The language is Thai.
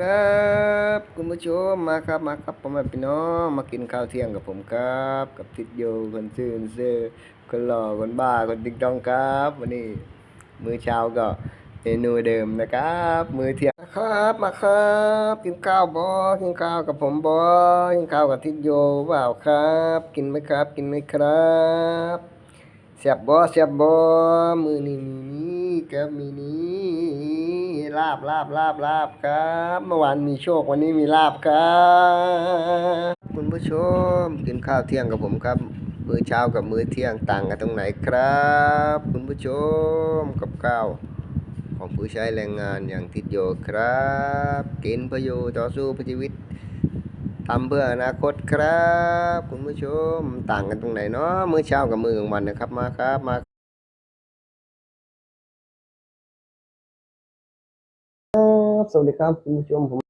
ครับคุณผู้ชมมาครับมาครับพ่อแม่พี่น้องมากินข้าวเที่ยงกับผมครับ กับทิดโยคนซื่อคนซื่อคนหล่อคนบ้าคนติ๊กต้องครับ วันนี้มื้อเช้าก็เมนูเดิมนะครับ มื้อเที่ยงครับมาครับ กินข้าวบ่กินข้าวกับผมบ่กินข้าวกับทิดโยเปล่าครับ กินไหมครับ กินไหมครับเสียบบ่เสียบบ่มื้อ ลาบลาบลาบลาบครับ เมื่อวานมีโชควันนี้มีลาบครับคุณผู้ชมกินข้าวเที่ยงกับผมครับ มื้อเช้ากับมื้อเที่ยงต่างกันตรงไหนครับ คุณผู้ชมกับข้าวของผู้ใช้แรงงานอย่างทิศโยครับ กินเพื่ออยู่ต่อสู้ชีวิตทำเพื่ออนาคตครับ คุณผู้ชมต่างกันตรงไหนเนาะมื้อเช้ากับมื้อกลางวันนะครับมาครับมา ครับสวั